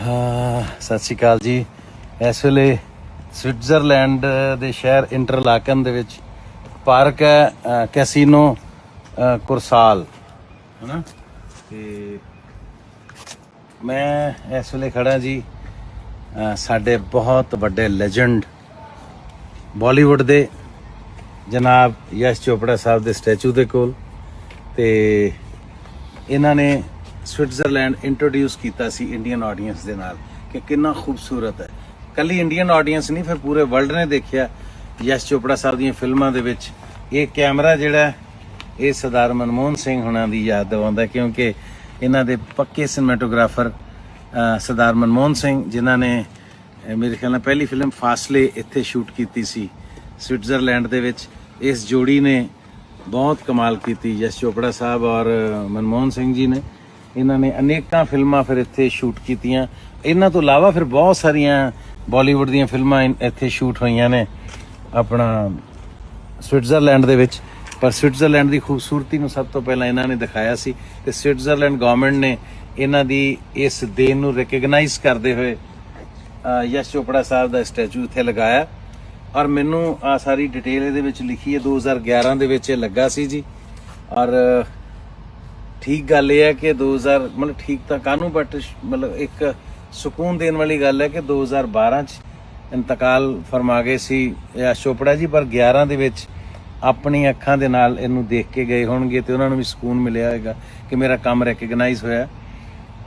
ਹਾਂ ਸਤਿ ਸ਼੍ਰੀ ਅਕਾਲ ਜੀ। ਇਸ ਵੇਲੇ ਸਵਿਟਜ਼ਰਲੈਂਡ ਦੇ ਸ਼ਹਿਰ ਇੰਟਰਲਾਕਨ ਦੇ ਵਿੱਚ ਪਾਰਕ ਹੈ ਕੈਸੀਨੋ ਅ, ਕੁਰਸਾਲ ਹਨਾ? ਤੇ ਮੈਂ ਇਸ ਵੇਲੇ ਖੜਾ ਜੀ ਸਾਡੇ ਬਹੁਤ ਵੱਡੇ ਲੈਜੈਂਡ ਬਾਲੀਵੁੱਡ ਦੇ ਜਨਾਬ ਯਸ਼ ਚੋਪੜਾ ਸਾਹਿਬ ਦੇ ਸਟੈਚੂ ਦੇ ਕੋਲ ਤੇ ਇਹਨਾਂ ਨੇ ਸਵਿਟਜ਼ਰਲੈਂਡ ਇੰਟਰੋਡਿਊਸ ਕੀਤਾ ਸੀ ਇੰਡੀਅਨ ਆਡੀਅנס ਦੇ ਨਾਲ ਕਿ ਕਿੰਨਾ ਖੂਬਸੂਰਤ ਹੈ। ਕੱਲੀ ਇੰਡੀਅਨ ਆਡੀਅנס ਨਹੀਂ, ਫਿਰ ਪੂਰੇ ਵਰਲਡ ਨੇ ਦੇਖਿਆ। ਯਸ਼ ਚੋਪੜਾ ਸਾਹਿਬ ਦੀਆਂ ਫਿਲਮਾਂ ਦੇ ਵਿੱਚ ਇਹ ਕੈਮਰਾ ਜਿਹੜਾ ਇਹ ਸਰਦਾਰ ਮਨਮੋਹਨ ਸਿੰਘ ਹੁਣਾਂ ਦੀ ਯਾਦ ਦਿਵਾਉਂਦਾ ਕਿਉਂਕਿ ਇਹਨਾਂ ਦੇ ਪੱਕੇ ਸਿਨੇਮੈਟੋਗ੍ਰਾਫਰ ਸਰਦਾਰ ਮਨਮੋਹਨ ਸਿੰਘ, ਜਿਨ੍ਹਾਂ ਨੇ ਮੇਰੇ ਖਿਆਲ ਨਾਲ ਪਹਿਲੀ ਫਿਲਮ ਫਾਸਲੇ ਇੱਥੇ ਸ਼ੂਟ ਕੀਤੀ ਸੀ ਸਵਿਟਜ਼ਰਲੈਂਡ ਦੇ ਵਿੱਚ। ਇਸ ਜੋੜੀ ਨੇ ਬਹੁਤ ਕਮਾਲ ਕੀਤੀ ਯਸ਼ ਚੋਪੜਾ ਸਾਹਿਬ ਔਰ ਮਨਮੋਹਨ ਸਿੰਘ ਜੀ ਨੇ। ਇਹਨਾਂ ਨੇ ਅਨੇਕਾਂ ਫਿਲਮਾਂ ਫਿਰ ਇੱਥੇ ਸ਼ੂਟ ਕੀਤੀਆਂ। ਇਹਨਾਂ ਤੋਂ ਇਲਾਵਾ ਫਿਰ ਬਹੁਤ ਸਾਰੀਆਂ ਬਾਲੀਵੁੱਡ ਦੀਆਂ ਫਿਲਮਾਂ ਇਨ- ਇੱਥੇ ਸ਼ੂਟ ਹੋਈਆਂ ਨੇ ਆਪਣਾ ਸਵਿਟਜ਼ਰਲੈਂਡ ਦੇ ਵਿੱਚ। ਪਰ ਸਵਿਟਜ਼ਰਲੈਂਡ ਦੀ ਖੂਬਸੂਰਤੀ ਨੂੰ ਸਭ ਤੋਂ ਪਹਿਲਾਂ ਇਹਨਾਂ ਨੇ ਦਿਖਾਇਆ ਸੀ ਤੇ ਸਵਿਟਜ਼ਰਲੈਂਡ ਗਵਰਨਮੈਂਟ ਨੇ ਇਹਨਾਂ ਦੀ ਇਸ ਦੇਣ ਨੂੰ ਰੈਕਗਨਾਈਜ਼ ਕਰਦੇ ਹੋਏ ਯਸ਼ ਚੋਪੜਾ ਸਾਹਿਬ ਦਾ ਸਟੈਚੂ ਇੱਥੇ ਲਗਾਇਆ। ਔਰ ਮੈਨੂੰ ਆ ਸਾਰੀ ਡਿਟੇਲ ਇਹਦੇ ਵਿੱਚ ਲਿਖੀ ਹੈ। 2011 ਦੇ ਵਿੱਚ ਇਹ ਲੱਗਾ ਸੀ ਜੀ। ਔਰ ਠੀਕ ਗੱਲ ਇਹ ਹੈ ਕਿ 2000 ਮਤਲਬ ਠੀਕ ਤਾਂ ਕਾਨੂੰ ਬਟ ਮਤਲਬ ਇੱਕ ਸਕੂਨ ਦੇਣ ਵਾਲੀ ਗੱਲ ਹੈ ਕਿ 2012 ਚ ਇੰਤਕਾਲ ਫਰਮਾ ਗਏ ਸੀ ਯਸ਼ ਚੋਪੜਾ ਜੀ, ਪਰ 11 ਦੇ ਵਿੱਚ ਆਪਣੀ ਅੱਖਾਂ ਦੇ ਨਾਲ ਇਹਨੂੰ ਦੇਖ ਕੇ ਗਏ ਹੋਣਗੇ ਤੇ ਉਹਨਾਂ ਨੂੰ ਵੀ ਸਕੂਨ ਮਿਲਿਆ ਹੋਵੇਗਾ ਕਿ ਮੇਰਾ ਕੰਮ ਰੈਕਗਨਾਈਜ਼ ਹੋਇਆ।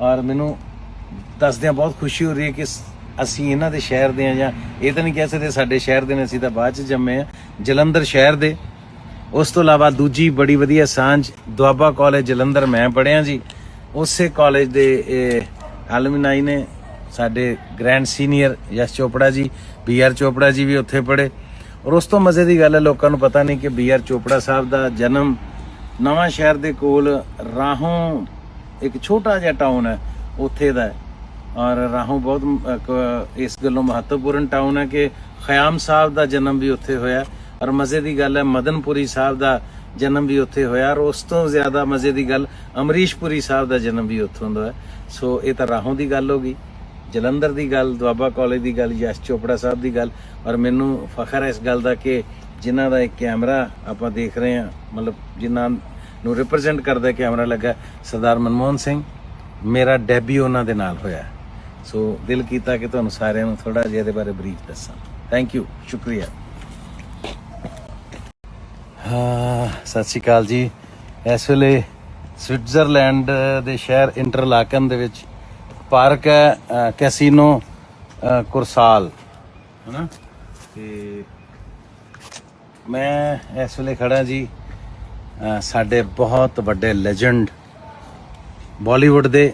ਔਰ ਮੈਨੂੰ ਦੱਸਦਿਆਂ ਬਹੁਤ ਖੁਸ਼ੀ ਹੋ ਰਹੀ ਹੈ ਕਿ ਅਸੀਂ ਇਹਨਾਂ ਦੇ ਸ਼ਹਿਰ ਦੇ ਆ ਜਾਂ ਇਹ ਤਾਂ ਨਹੀਂ ਕਹਿ ਸਕਦੇ ਸਾਡੇ ਸ਼ਹਿਰ ਦੇ ਨੇ, ਅਸੀਂ ਤਾਂ ਬਾਅਦ ਚ ਜੰਮੇ ਆ ਜਲੰਧਰ ਸ਼ਹਿਰ ਦੇ ਉਸ ਤੋਂ ਇਲਾਵਾ ਦੂਜੀ ਬੜੀ ਵਧੀਆ ਸਾਂਝ ਦੁਆਬਾ ਕਾਲਜ ਜਲੰਧਰ ਮੈਂ ਪੜ੍ਹਿਆ ਜੀ। ਉਸੇ ਕਾਲਜ ਦੇ ਐਲੂਮਨਾਈ ਨੇ ਸਾਡੇ ਗ੍ਰੈਂਡ ਸੀਨੀਅਰ ਯਸ਼ ਚੋਪੜਾ ਜੀ ਬੀ ਆਰ ਚੋਪੜਾ ਜੀ ਵੀ ਉੱਥੇ ਪੜ੍ਹੇ। ਔਰ ਉਸ ਤੋਂ ਮਜ਼ੇ ਦੀ ਗੱਲ ਹੈ, ਲੋਕਾਂ ਨੂੰ ਪਤਾ ਨਹੀਂ ਕਿ ਬੀ ਆਰ ਚੋਪੜਾ ਸਾਹਿਬ ਦਾ ਜਨਮ ਨਵਾਂ ਸ਼ਹਿਰ ਦੇ ਕੋਲ ਰਾਹੋਂ ਇੱਕ ਛੋਟਾ ਜਿਹਾ ਟਾਊਨ ਹੈ, ਉੱਥੇ ਦਾ ਔਰ ਰਾਹੋਂ ਬਹੁਤ ਇਸ ਗੱਲੋਂ ਮਹੱਤਵਪੂਰਨ ਟਾਊਨ ਹੈ ਕਿ ਖਿਆਮ ਸਾਹਿਬ ਦਾ ਜਨਮ ਵੀ ਉੱਥੇ ਹੋਇਆ। ਔਰ ਮਜ਼ੇ ਦੀ ਗੱਲ ਹੈ, ਮਦਨਪੁਰੀ ਸਾਹਿਬ ਦਾ ਜਨਮ ਵੀ ਉੱਥੇ ਹੋਇਆ ਔਰ ਉਸ ਤੋਂ ਜ਼ਿਆਦਾ ਮਜ਼ੇ ਦੀ ਗੱਲ ਅਮਰੀਸ਼ਪੁਰੀ ਸਾਹਿਬ ਦਾ ਜਨਮ ਵੀ ਉੱਥੋਂ ਦਾ ਹੈ। ਸੋ ਇਹ ਤਾਂ ਰਾਹੋਂ ਦੀ ਗੱਲ ਹੋ ਗਈ, ਜਲੰਧਰ ਦੀ ਗੱਲ, ਦੁਆਬਾ ਕਾਲਜ ਦੀ ਗੱਲ, ਯਸ਼ ਚੋਪੜਾ ਸਾਹਿਬ ਦੀ ਗੱਲ ਔਰ ਮੈਨੂੰ ਫਖਰ ਹੈ ਇਸ ਗੱਲ ਦਾ ਕਿ ਜਿਨ੍ਹਾਂ ਦਾ ਇੱਕ ਕੈਮਰਾ ਆਪਾਂ ਦੇਖ ਰਹੇ ਹਾਂ, ਮਤਲਬ ਜਿਨ੍ਹਾਂ ਨੂੰ ਰਿਪਰੈਜ਼ੈਂਟ ਕਰਦਾ ਕੈਮਰਾ ਲੱਗਾ ਸਰਦਾਰ ਮਨਮੋਹਨ ਸਿੰਘ। ਮੇਰਾ ਡੈਬਿਊ ਉਹਨਾਂ ਦੇ ਨਾਲ ਹੋਇਆ ਸੋ ਦਿਲ ਕੀਤਾ ਕਿ ਤੁਹਾਨੂੰ ਸਾਰਿਆਂ ਨੂੰ ਥੋੜਾ ਜਿਹਾ ਇਹਦੇ ਬਾਰੇ ਬਰੀਫ ਦੱਸਾਂ। ਥੈਂਕ ਯੂ ਸ਼ੁਕਰੀਆ। ਸਤਿ ਸ਼੍ਰੀ ਅਕਾਲ ਜੀ। ਇਸ ਵੇਲੇ ਸਵਿਟਜ਼ਰਲੈਂਡ ਦੇ ਸ਼ਹਿਰ ਇੰਟਰਲਾਕਨ ਦੇ ਵਿੱਚ ਪਾਰਕ ਹੈ ਕੈਸੀਨੋ ਅ, ਕੁਰਸਾਲ ਹਨਾ? ਤੇ ਮੈਂ ਇਸ ਵੇਲੇ ਖੜਾ ਜੀ ਸਾਡੇ ਬਹੁਤ ਵੱਡੇ ਲੈਜੈਂਡ ਬਾਲੀਵੁੱਡ ਦੇ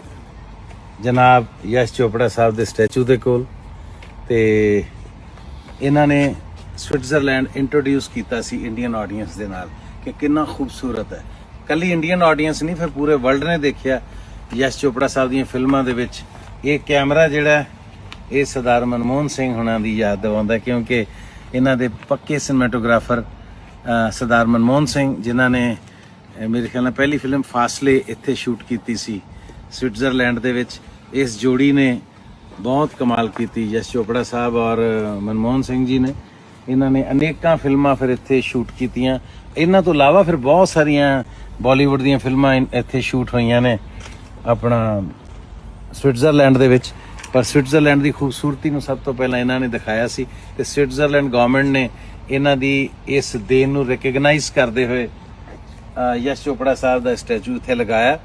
ਜਨਾਬ ਯਸ਼ ਚੋਪੜਾ ਸਾਹਿਬ ਦੇ ਸਟੈਚੂ ਦੇ ਕੋਲ ਤੇ ਇਹਨਾਂ ਨੇ ਸਵਿਟਜ਼ਰਲੈਂਡ ਇੰਟਰੋਡਿਊਸ ਕੀਤਾ ਸੀ ਇੰਡੀਅਨ ਆਡੀਅנס ਦੇ ਨਾਲ ਕਿ ਕਿੰਨਾ ਖੂਬਸੂਰਤ ਹੈ। ਕੱਲੀ ਇੰਡੀਅਨ ਆਡੀਅנס ਨਹੀਂ, ਫਿਰ ਪੂਰੇ ਵਰਲਡ ਨੇ ਦੇਖਿਆ। ਯਸ਼ ਚੋਪੜਾ ਸਾਹਿਬ ਦੀਆਂ ਫਿਲਮਾਂ ਦੇ ਵਿੱਚ ਇਹ ਕੈਮਰਾ ਜਿਹੜਾ ਇਹ ਸਰਦਾਰ ਮਨਮੋਹਨ ਸਿੰਘ ਹੁਣਾਂ ਦੀ ਯਾਦ ਦਿਵਾਉਂਦਾ ਕਿਉਂਕਿ ਇਹਨਾਂ ਦੇ ਪੱਕੇ ਸਿਨੇਮੈਟੋਗ੍ਰਾਫਰ ਸਰਦਾਰ ਮਨਮੋਹਨ ਸਿੰਘ, ਜਿਨ੍ਹਾਂ ਨੇ ਮੇਰੇ ਖਿਆਲ ਨਾਲ ਪਹਿਲੀ ਫਿਲਮ ਫਾਸਲੇ ਇੱਥੇ ਸ਼ੂਟ ਕੀਤੀ ਸੀ ਸਵਿਟਜ਼ਰਲੈਂਡ ਦੇ ਵਿੱਚ। ਇਸ ਜੋੜੀ ਨੇ ਬਹੁਤ ਕਮਾਲ ਕੀਤੀ ਯਸ਼ ਚੋਪੜਾ ਸਾਹਿਬ ਔਰ ਮਨਮੋਹਨ ਸਿੰਘ ਜੀ ਨੇ। ਇਹਨਾਂ ਨੇ ਅਨੇਕਾਂ ਫਿਲਮਾਂ ਫਿਰ ਇੱਥੇ ਸ਼ੂਟ ਕੀਤੀਆਂ। ਇਹਨਾਂ ਤੋਂ ਇਲਾਵਾ ਫਿਰ ਬਹੁਤ ਸਾਰੀਆਂ ਬਾਲੀਵੁੱਡ ਦੀਆਂ ਫਿਲਮਾਂ ਇਨ- ਇੱਥੇ ਸ਼ੂਟ ਹੋਈਆਂ ਨੇ ਆਪਣਾ ਸਵਿਟਜ਼ਰਲੈਂਡ ਦੇ ਵਿੱਚ। ਪਰ ਸਵਿਟਜ਼ਰਲੈਂਡ ਦੀ ਖੂਬਸੂਰਤੀ ਨੂੰ ਸਭ ਤੋਂ ਪਹਿਲਾਂ ਇਹਨਾਂ ਨੇ ਦਿਖਾਇਆ ਸੀ ਤੇ ਸਵਿਟਜ਼ਰਲੈਂਡ ਗਵਰਨਮੈਂਟ ਨੇ ਇਹਨਾਂ ਦੀ ਇਸ ਦੇਣ ਨੂੰ ਰੈਕਗਨਾਈਜ਼ ਕਰਦੇ ਹੋਏ ਯਸ਼ ਚੋਪੜਾ ਸਾਹਿਬ ਦਾ ਸਟੈਚੂ ਇੱਥੇ ਲਗਾਇਆ।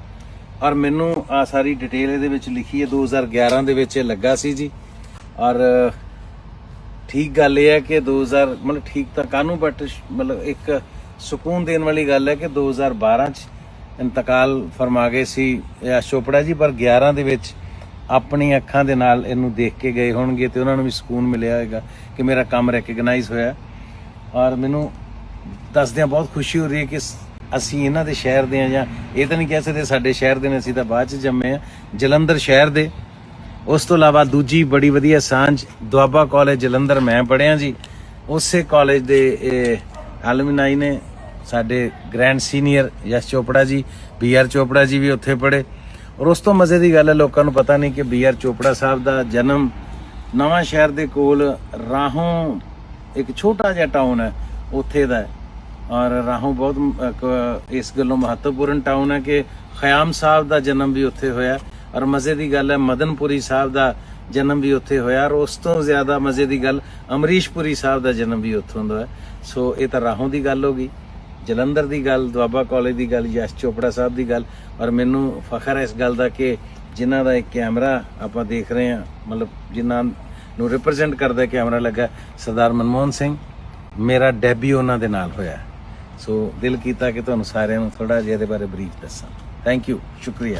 ਔਰ ਮੈਨੂੰ ਆ ਸਾਰੀ ਡਿਟੇਲ ਇਹਦੇ ਵਿੱਚ ਲਿਖੀ ਹੈ। 2011 ਦੇ ਵਿੱਚ ਇਹ ਲੱਗਾ ਸੀ ਜੀ। ਔਰ ਠੀਕ ਗੱਲ ਇਹ ਹੈ ਕਿ 2000 ਮਤਲਬ ਠੀਕ ਤਾਂ ਕਾਨੂੰ ਬਟ ਮਤਲਬ ਇੱਕ ਸਕੂਨ ਦੇਣ ਵਾਲੀ ਗੱਲ ਹੈ ਕਿ 2012 ਚ ਇੰਤਕਾਲ ਫਰਮਾ ਗਏ ਸੀ ਯਸ਼ ਚੋਪੜਾ ਜੀ, ਪਰ 11 ਦੇ ਵਿੱਚ ਆਪਣੀ ਅੱਖਾਂ ਦੇ ਨਾਲ ਇਹਨੂੰ ਦੇਖ ਕੇ ਗਏ ਹੋਣਗੇ ਤੇ ਉਹਨਾਂ ਨੂੰ ਵੀ ਸਕੂਨ ਮਿਲਿਆ ਹੋਵੇਗਾ ਕਿ ਮੇਰਾ ਕੰਮ ਰੈਕਗਨਾਈਜ਼ ਹੋਇਆ। ਔਰ ਮੈਨੂੰ ਦੱਸਦਿਆਂ ਬਹੁਤ ਖੁਸ਼ੀ ਹੋ ਰਹੀ ਹੈ ਕਿ ਅਸੀਂ ਇਹਨਾਂ ਦੇ ਸ਼ਹਿਰ ਦੇ ਆ ਜਾਂ ਇਹ ਤਾਂ ਨਹੀਂ ਕਹਿ ਸਕਦੇ ਸਾਡੇ ਸ਼ਹਿਰ ਦੇ ਨੇ, ਅਸੀਂ ਤਾਂ ਬਾਅਦ ਚ ਜੰਮੇ ਆ ਜਲੰਧਰ ਸ਼ਹਿਰ ਦੇ ਉਸ ਤੋਂ ਇਲਾਵਾ ਦੂਜੀ ਬੜੀ ਵਧੀਆ ਸਾਂਝ ਦੁਆਬਾ ਕਾਲਜ ਜਲੰਧਰ ਮੈਂ ਪੜ੍ਹਿਆ ਜੀ। ਉਸੇ ਕਾਲਜ ਦੇ ਐਲੂਮਨਾਈ ਨੇ ਸਾਡੇ ਗ੍ਰੈਂਡ ਸੀਨੀਅਰ ਯਸ਼ ਚੋਪੜਾ ਜੀ ਬੀ ਆਰ ਚੋਪੜਾ ਜੀ ਵੀ ਉੱਥੇ ਪੜ੍ਹੇ। ਔਰ ਉਸ ਤੋਂ ਮਜ਼ੇ ਦੀ ਗੱਲ ਹੈ, ਲੋਕਾਂ ਨੂੰ ਪਤਾ ਨਹੀਂ ਕਿ ਬੀ ਆਰ ਚੋਪੜਾ ਸਾਹਿਬ ਦਾ ਜਨਮ ਨਵਾਂ ਸ਼ਹਿਰ ਦੇ ਕੋਲ ਰਾਹੋਂ ਇੱਕ ਛੋਟਾ ਜਿਹਾ ਟਾਊਨ ਹੈ, ਉੱਥੇ ਦਾ ਔਰ ਰਾਹੋਂ ਬਹੁਤ ਇਸ ਗੱਲੋਂ ਮਹੱਤਵਪੂਰਨ ਟਾਊਨ ਹੈ ਕਿ ਖਿਆਮ ਸਾਹਿਬ ਦਾ ਜਨਮ ਵੀ ਉੱਥੇ ਹੋਇਆ। ਔਰ ਮਜ਼ੇ ਦੀ ਗੱਲ ਹੈ, ਮਦਨਪੁਰੀ ਸਾਹਿਬ ਦਾ ਜਨਮ ਵੀ ਉੱਥੇ ਹੋਇਆ ਔਰ ਉਸ ਤੋਂ ਜ਼ਿਆਦਾ ਮਜ਼ੇ ਦੀ ਗੱਲ ਅਮਰੀਸ਼ਪੁਰੀ ਸਾਹਿਬ ਦਾ ਜਨਮ ਵੀ ਉੱਥੋਂ ਦਾ ਹੈ। ਸੋ ਇਹ ਤਾਂ ਰਾਹੋਂ ਦੀ ਗੱਲ ਹੋ ਗਈ, ਜਲੰਧਰ ਦੀ ਗੱਲ, ਦੁਆਬਾ ਕਾਲਜ ਦੀ ਗੱਲ, ਯਸ਼ ਚੋਪੜਾ ਸਾਹਿਬ ਦੀ ਗੱਲ ਔਰ ਮੈਨੂੰ ਫਖਰ ਹੈ ਇਸ ਗੱਲ ਦਾ ਕਿ ਜਿਨ੍ਹਾਂ ਦਾ ਇੱਕ ਕੈਮਰਾ ਆਪਾਂ ਦੇਖ ਰਹੇ ਹਾਂ, ਮਤਲਬ ਜਿਨ੍ਹਾਂ ਨੂੰ ਰਿਪਰੈਜ਼ੈਂਟ ਕਰਦਾ ਕੈਮਰਾ ਲੱਗਾ ਸਰਦਾਰ ਮਨਮੋਹਨ ਸਿੰਘ। ਮੇਰਾ ਡੈਬਿਊ ਉਹਨਾਂ ਦੇ ਨਾਲ ਹੋਇਆ ਸੋ ਦਿਲ ਕੀਤਾ ਕਿ ਤੁਹਾਨੂੰ ਸਾਰਿਆਂ ਨੂੰ ਥੋੜਾ ਜਿਹਾ ਇਹਦੇ ਬਾਰੇ ਬਰੀਫ ਦੱਸਾਂ। ਥੈਂਕ ਯੂ ਸ਼ੁਕਰੀਆ।